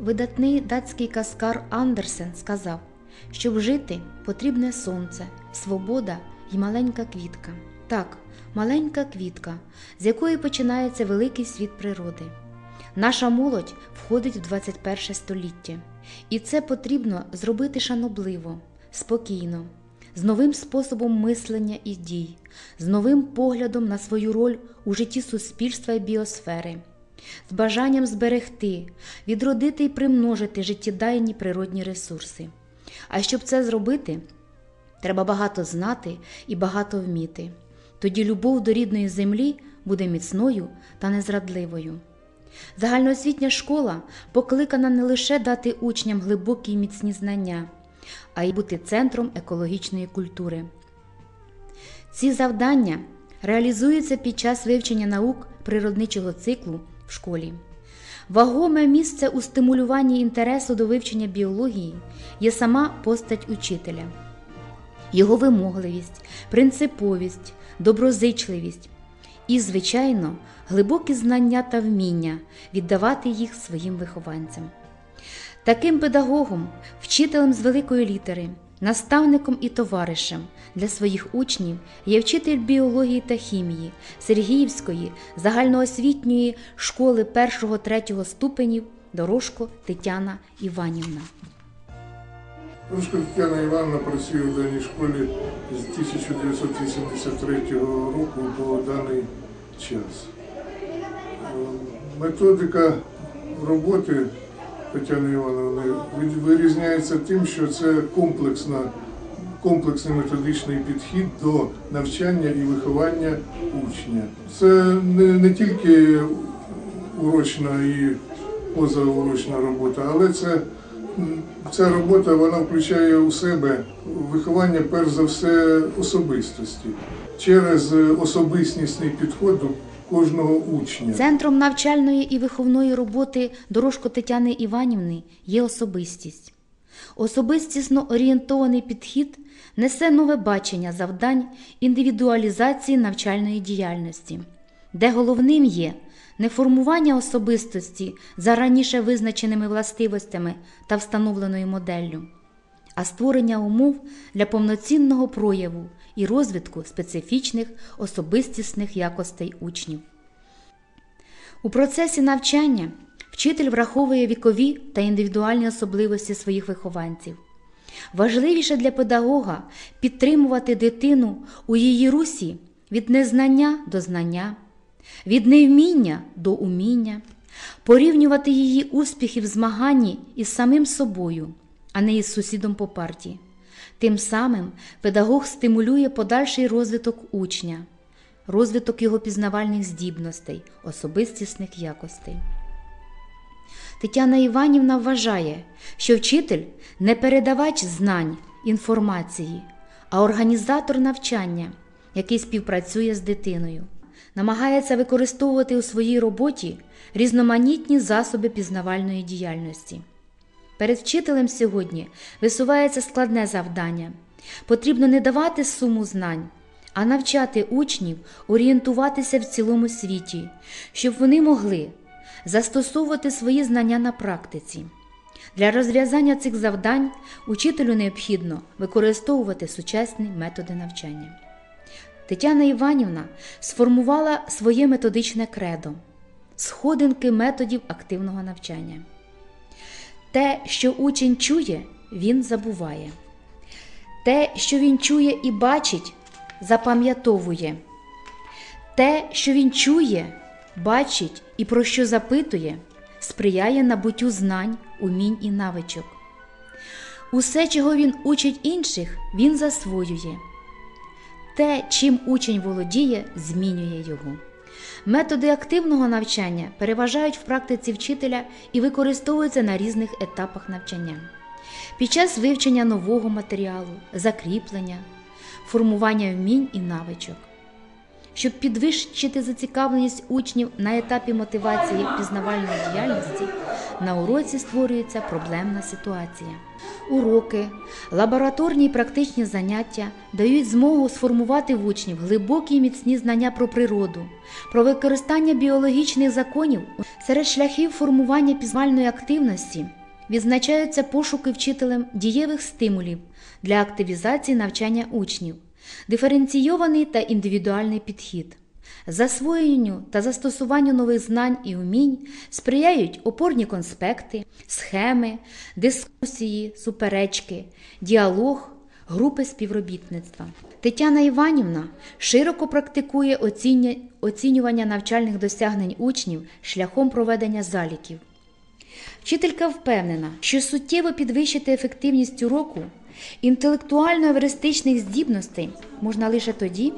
Видатний датський каскар Андерсен сказав, щоб жити потрібне сонце, свобода і маленька квітка. Так, маленька квітка, з якої починається великий світ природи. Наша молодь входить в 21 століття, і це потрібно зробити шанобливо, спокійно, з новим способом мислення і дій, з новим поглядом на свою роль у житті суспільства і біосфери, з бажанням зберегти, відродити і примножити життєдайні природні ресурси. А щоб це зробити, треба багато знати і багато вміти. Тоді любов до рідної землі буде міцною та незрадливою. Загальноосвітня школа покликана не лише дати учням глибокі і міцні знання, а й бути центром екологічної культури. Ці завдання реалізуються під час вивчення наук природничого циклу в школі. Вагоме місце у стимулюванні інтересу до вивчення біології є сама постать учителя, його вимогливість, принциповість, доброзичливість і, звичайно, глибокі знання та вміння віддавати їх своїм вихованцям. Таким педагогом, вчителем з великої літери, наставником і товаришем для своїх учнів є вчитель біології та хімії Сергіївської загальноосвітньої школи 1-3 ступенів Дорожко Тетяна Іванівна. Рушко Тетяна Івановна працює в даній школі з 1983 року по даний час. Е, Методика роботи Тетяни Івановни вирізняється тим, що це комплексна, комплексний методичний підхід до навчання і виховання учня. Це не, не тільки урочна і позаурочна робота, але це ця робота вона включає у себе виховання, перш за все, особистості через особистісний підход кожного учня. Центром навчальної і виховної роботи Дорожко Тетяни Іванівни є особистість. Особистісно орієнтований підхід несе нове бачення завдань індивідуалізації навчальної діяльності, де головним є не формування особистості за раніше визначеними властивостями та встановленою моделлю, а створення умов для повноцінного прояву і розвитку специфічних особистісних якостей учнів. У процесі навчання вчитель враховує вікові та індивідуальні особливості своїх вихованців. Важливіше для педагога підтримувати дитину у її русі від незнання до знання, від невміння до уміння, порівнювати її успіхи в змаганні із самим собою, а не із сусідом по парті. Тим самим педагог стимулює подальший розвиток учня, розвиток його пізнавальних здібностей, особистісних якостей. Тетяна Іванівна вважає, що вчитель не передавач знань, інформації, а організатор навчання, який співпрацює з дитиною, намагається використовувати у своїй роботі різноманітні засоби пізнавальної діяльності. Перед вчителем сьогодні висувається складне завдання. Потрібно не давати суму знань, а навчати учнів орієнтуватися в цілому світі, щоб вони могли застосовувати свої знання на практиці. Для розв'язання цих завдань учителю необхідно використовувати сучасні методи навчання. Тетяна Іванівна сформувала своє методичне кредо сходинки методів активного навчання. Те, що учень чує, він забуває. Те, що він чує і бачить, запам'ятовує. Те, що він чує, бачить і про що запитує, сприяє набуттю знань, умінь і навичок. Усе, чого він учить інших, він засвоює. Те, чим учень володіє, змінює його. Методи активного навчання переважають в практиці вчителя і використовуються на різних етапах навчання. Під час вивчення нового матеріалу, закріплення, формування вмінь і навичок. Щоб підвищити зацікавленість учнів на етапі мотивації пізнавальної діяльності, на уроці створюється проблемна ситуація. Уроки, лабораторні і практичні заняття дають змогу сформувати в учнів глибокі і міцні знання про природу, про використання біологічних законів серед шляхів формування пізнавальної активності. Відзначаються пошуки вчителем дієвих стимулів для активізації навчання учнів, диференційований та індивідуальний підхід. Засвоєнню та застосуванню нових знань і умінь сприяють опорні конспекти, схеми, дискусії, суперечки, діалог, групи співробітництва. Тетяна Іванівна широко практикує оцінювання навчальних досягнень учнів шляхом проведення заліків. Вчителька впевнена, що суттєво підвищити ефективність уроку інтелектуально-евристичних здібностей можна лише тоді,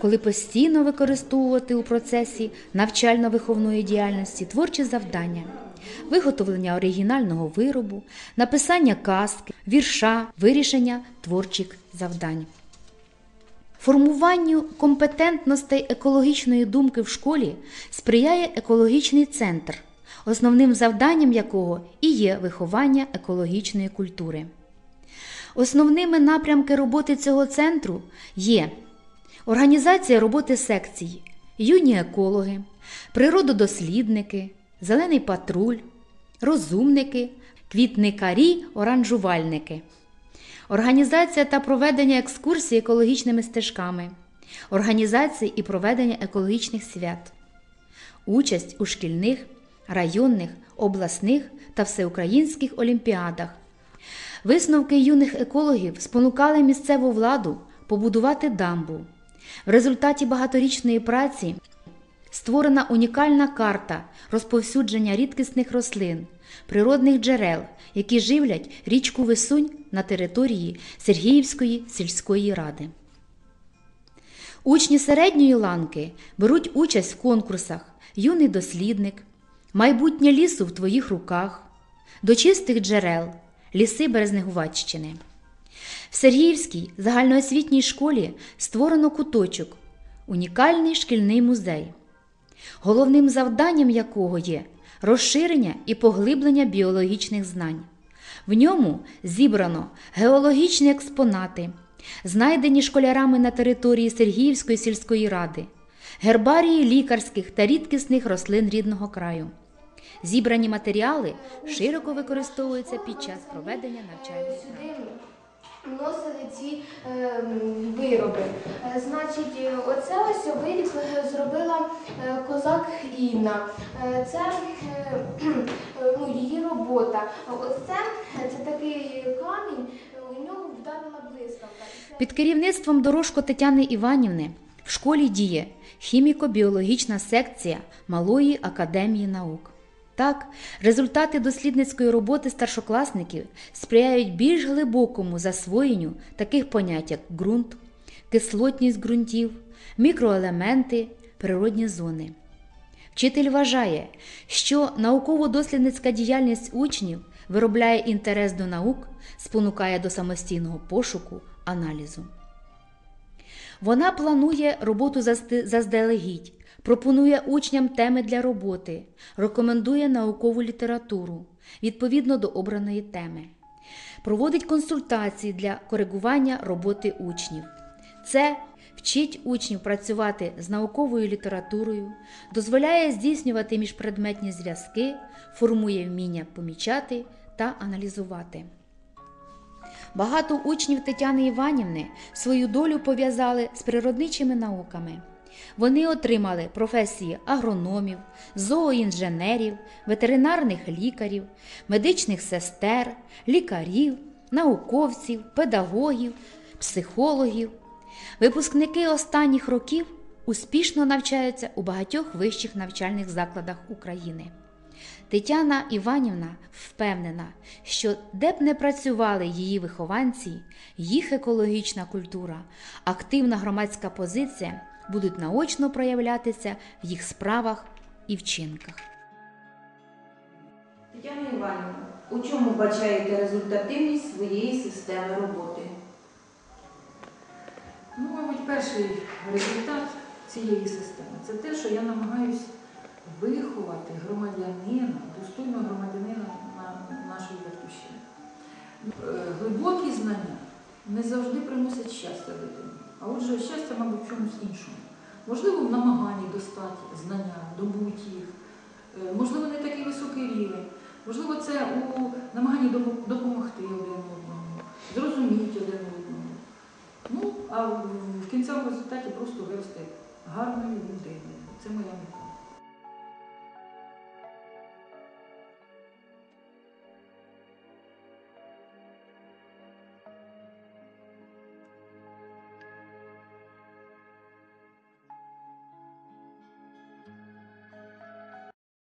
коли постійно використовувати у процесі навчально-виховної діяльності творчі завдання, виготовлення оригінального виробу, написання казки, вірша, вирішення творчих завдань. Формуванню компетентностей екологічної думки в школі сприяє екологічний центр, основним завданням якого і є виховання екологічної культури. Основними напрямки роботи цього центру є організація роботи секцій, юні екологи, природодослідники, зелений патруль, розумники, квітникарі, оранжувальники, організація та проведення екскурсій екологічними стежками, організація і проведення екологічних свят, участь у шкільних, районних, обласних та всеукраїнських олімпіадах. Висновки юних екологів спонукали місцеву владу побудувати дамбу. В результаті багаторічної праці створена унікальна карта розповсюдження рідкісних рослин, природних джерел, які живлять річку Висунь на території Сергіївської сільської ради. Учні середньої ланки беруть участь в конкурсах Юний дослідник, Майбутнє лісу в твоїх руках, до чистих джерел, ліси Березнегуваччини. В Сергіївській загальноосвітній школі створено куточок, унікальний шкільний музей, головним завданням якого є розширення і поглиблення біологічних знань. В ньому зібрано геологічні експонати, знайдені школярами на території Сергіївської сільської ради, гербарії лікарських та рідкісних рослин рідного краю. Зібрані матеріали широко використовуються під час проведення навчальних Сюди вносили ці е, вироби. Е, Значить, е, оце ось виріб е, зробила козак Інна. Це е, ну, її робота. Ось це, такий камінь, у нього вдарила блискавка. Під керівництвом дорожко Тетяни Іванівни в школі діє хіміко-біологічна секція Малої академії наук. Так, результати дослідницької роботи старшокласників сприяють більш глибокому засвоєнню таких понять, як ґрунт, кислотність ґрунтів, мікроелементи, природні зони. Вчитель вважає, що науково-дослідницька діяльність учнів виробляє інтерес до наук, спонукає до самостійного пошуку, аналізу. Вона планує роботу заздалегідь, пропонує учням теми для роботи, рекомендує наукову літературу відповідно до обраної теми, проводить консультації для коригування роботи учнів. Це вчить учнів працювати з науковою літературою, дозволяє здійснювати міжпредметні зв'язки, формує вміння помічати та аналізувати. Багато учнів Тетяни Іванівни свою долю пов'язали з природничими науками. Вони отримали професії агрономів, зооінженерів, ветеринарних лікарів, медичних сестер, лікарів, науковців, педагогів, психологів. Випускники останніх років успішно навчаються у багатьох вищих навчальних закладах України. Тетяна Іванівна впевнена, що де б не працювали її вихованці, їх екологічна культура, активна громадська позиція будуть наочно проявлятися в їх справах і вчинках. Тетяна Іванівна, у чому бачаєте результативність своєї системи роботи? Ну, мабуть, перший результат цієї системи. Це те, що я намагаюсь виховати громадянина, достойного громадянина на нашої батьківщини. Е, Глибокі знання не завжди приносять щастя дитині. А отже, щастя, мабуть, в чомусь іншому. Можливо, в намаганні достати знання, добути їх, Е, можливо, не такий високий рівень. Можливо, це у намаганні допомогти один одному, зрозуміти один одному. Ну, а в кінцевому результаті просто вирости гарною людиною. Це моя мета.